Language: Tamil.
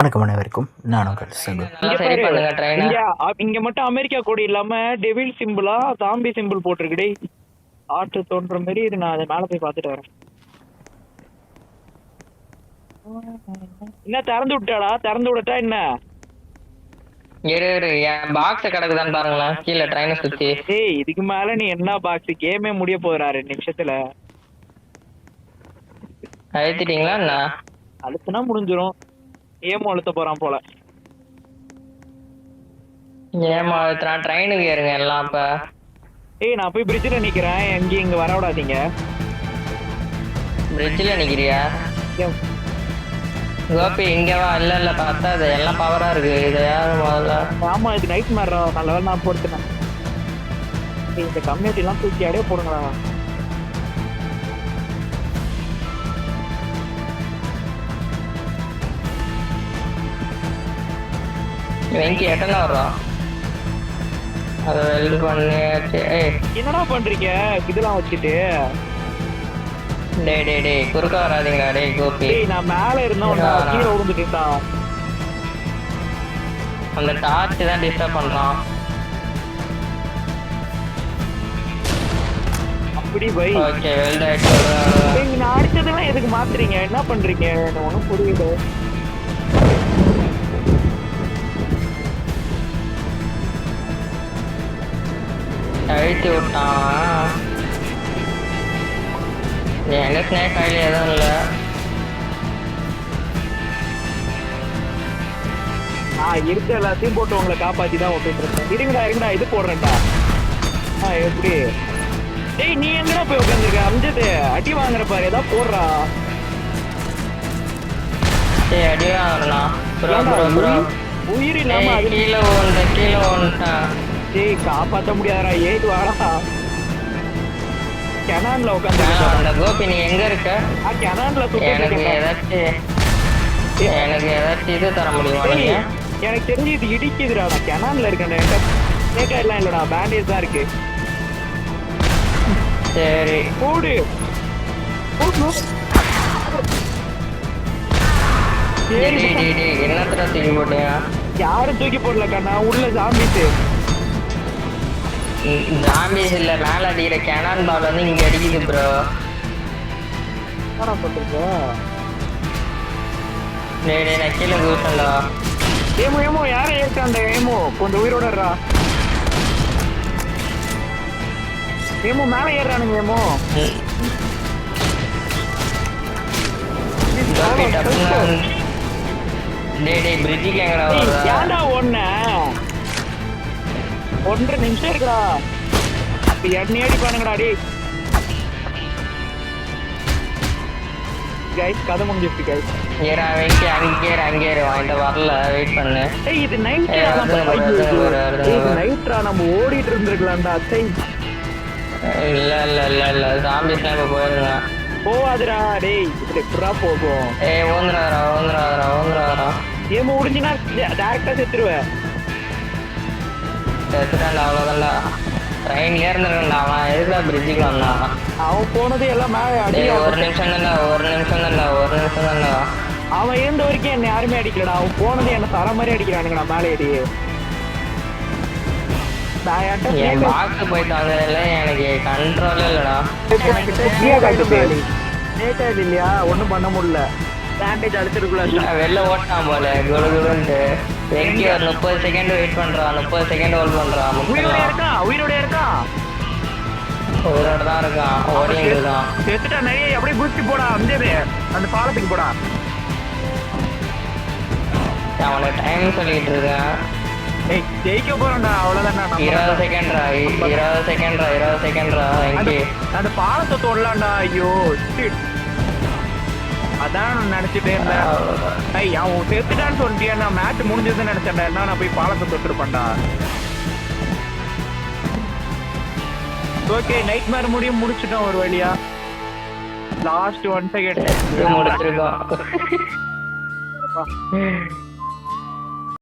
வணக்கம் அனைவருக்கும். நான் உங்கள் ட்ரெயினை இங்க மட்டும் அமெரிக்கா கொடி இல்லாம டெவில் சிம்பிளா தாம்பி சிம்பிள் போட்டிருக்கு டேய். ஆட்டு தோன்ற மாதிரி இது நான் அதை மேல போய் பார்த்துட்டு வரேன். என்ன திறந்து விட்டாடா? திறந்து விடட்டா என்ன? இரு இரு என் பாக்ஸ் கிடக்குதான்னு பாருங்களேன். கீழே ட்ரெயினை சுத்தி. ஏய் இதுக்கு மேல நீ என்ன பாக்ஸ் கேமே முடிய போறா ரெண்டு நிமிஷத்துல. அழுத்திட்டீங்களா என்ன? அழுத்துனா முடிஞ்சிரும். ஏமோ அழுத்த போறான் போல. ஏமா அழுத்துறான் ட்ரெயினுக்கு ஏறுங்க எல்லாம் அப்ப. ஏய் நான் போய் பிரிட்ஜில் நிக்கிறேன். எங்கேயும் இங்க வர விடாதீங்க. பிரிட்ஜில் நிக்கிறியா? கோபி இங்க வா. இல்ல இல்ல பத்தாது. எல்லாம் பவரா இருக்கு. இதை யாரு முதல்ல? ஆமா இது நைட் மேரா நல்ல வேலை நான் பொறுத்துனேன் ஏய், இந்த கம்யூனிட்டி எல்லாம் தூக்கி அடைய போடுங்களா வெங்கி எட்டனா வர்றோம் அதை வெல்டு பண்ணியாச்சு ஏய் என்னடா பண்றீங்க இதெல்லாம் வச்சுட்டு டேய் டேய் டேய் குறுக்க வராதீங்களா டேய் கோபி ஏய் நான் மேல இருந்தேன் உன்னை? கீழே விழுந்துட்டா அந்த டார்ச் தான் டிஸ்டர்ப் பண்றான் அப்படி பை ஓகே வெல்டு ஏய், நீங்க அடிச்சதெல்லாம் எதுக்கு மாத்துறீங்க என்ன பண்றீங்க எனக்கு ஒண்ணும் புரியல அழுத்தி விட்டான் எங்க ஸ்னேக் ஆயில் எதுவும் இல்லை. நான் இருக்க எல்லாத்தையும் போட்டு உங்களை காப்பாத்தி தான் விட்டுட்டு இருக்கேன் இருங்கடா இருங்கடா இது போடுறேன்டா. ஆ எப்படி? டேய் நீ எங்கடா போய் உட்காந்துருக்க அம்ஜது அடி வாங்குற பாரு ஏதாவது போடுறா. ஏன்டா, ப்ரோ ப்ரோ உயிர்- இல்லாம அது கீழே ஓண்டு கீழே ஓண்டுட்டான் டேய் காப்பாத்த முடியாதடா. ஏது வாடா. கெனான்ல உட்காந்து கோபி நீ எங்க இருக்க? கெனான்ல எனக்கு. ஏதாச்சும் எனக்கு ஏதாச்சும் இது தர முடியுமா எனக்கு தெரிஞ்சு இது இடிக்குதுடா. நான் கெனான்ல இருக்கேன். கேட்டா எல்லாம் இல்லடா. பேண்டேஜ் தான் இருக்கு. சரி. போடு. போடு. ஏறி என்னத்துல தூக்கி போட்டீங்க? யாரும் தூக்கி போடல கண்ணா. உள்ள ஜாம்பிஸ் ஜாம்பிஸ் இல்ல மேல அடிக்கிற கேனான் பால் வந்து இங்க அடிக்குது ப்ரோ என்னடா டேய் டேய் நான் கீழே குதிச்சேன்டா. ஏமோ ஏமோ யாரை ஏற்காண்ட ஏமோ? கொஞ்சம் உயிரோட இருடா. ஏமோ மேல ஏறானுங்க ஏமோ. டேய் டேய் ஏய், வருதா ஏன்டா ஒண்ண ஒன்றரை நிமிஷம் இருக்குடா. அப்ப எண்ணெய் அடிப்பானுங்கடா டேய். கைஸ் கதை முடிஞ்சிருச்சு கைஸ் ஏறா வெங்கி அங்கே அங்கே வாங்கிட்டு வரல வெயிட் பண்ணு. ஏய் இது நைட் ஏய், வருதுங்க பாரு, வருதுங்க பாரு, வருதுங்க பாரு. நைட்ரா நம்ம ஓடிட்டு இருந்திருக்கலாம்டா சை இல்ல இல்ல இல்ல இல்ல ஜாம்பிஸ்லாம் இப்ப போயிருங்க. போவாதுடா டேய் இது எப்படா போகும்? ஏய் ஓந்துறாரா ஓந்துறாரா ஓந்துறாரா ஏமோ முடிஞ்சுனா டேரக்டா செத்துருவேன். செத்துட்டான்டா அவ்வளோதான்டா அவன் எதுக்குடா பிரிட்ஜுக்கு வந்தான்? அவன் போனது எல்லாம் மேல அடி டேய் ஒரு நிமிஷம் தான்டா ஒரு நிமிஷம் தான்டா ஒரு நிமிஷம் தான்டா. அவன் இருந்த வரைக்கும் என்ன யாருமே அடிக்கலடா. அவன் போனது என்ன தர மாதிரி அடிக்கிறானுங்கடா மேலே என்கிட்ட என் பாக்ஸ் வந்ததுல எனக்கு கண்ட்ரோலே இல்லடா. ஆயிடுச்சு. இல்லையா? ஒண்ணும் பண்ண முடியல. பேண்டேஜ் அடிச்சிருக்குள்ள வெளில ஓட்டான் போல குடு குடுன்ட்டு வெங்கி ஒரு முப்பது செகண்ட் வெயிட் பண்றான் முப்பது செகண்ட் ஹோல்ட் பண்றான் உயிரோட இருக்கான் உயிரோட தான் இருக்கான் ஓடிட்டு இருக்கான் செத்துட்டா நிறைய அப்படியே குச்சி போடா அந்தது அந்த பாலத்துக்கு போடா. அவனுக்கு டைம் சொல்லிட்டு இருக்கேன் ஏய் ஜெயிக்க போறோம்டா அவ்வளவுதான் இருபது செகண்ட்ரா இருபது செகண்ட்ரா இருபது செகண்ட்ரா வெங்கி அந்த பாலத்தை தொடலாம்டா ஐயோ. அதான் நான் நினைச்சிட்டே இருந்தேன். ஐய் அவன் செத்துட்டான்னு சொல்லிட்டியா? நான் மேட்ச் முடிஞ்சதுன்னு நினைச்சேன்டா. என்ன நான் போய் பாலத்தை தொட்டிருப்பேன்டா ஓகே நைட் மேர் முடியும் முடிச்சிட்டோம் ஒரு வழியா. லாஸ்ட் ஒன் செகண்ட் முடிச்சிருக்கோம்.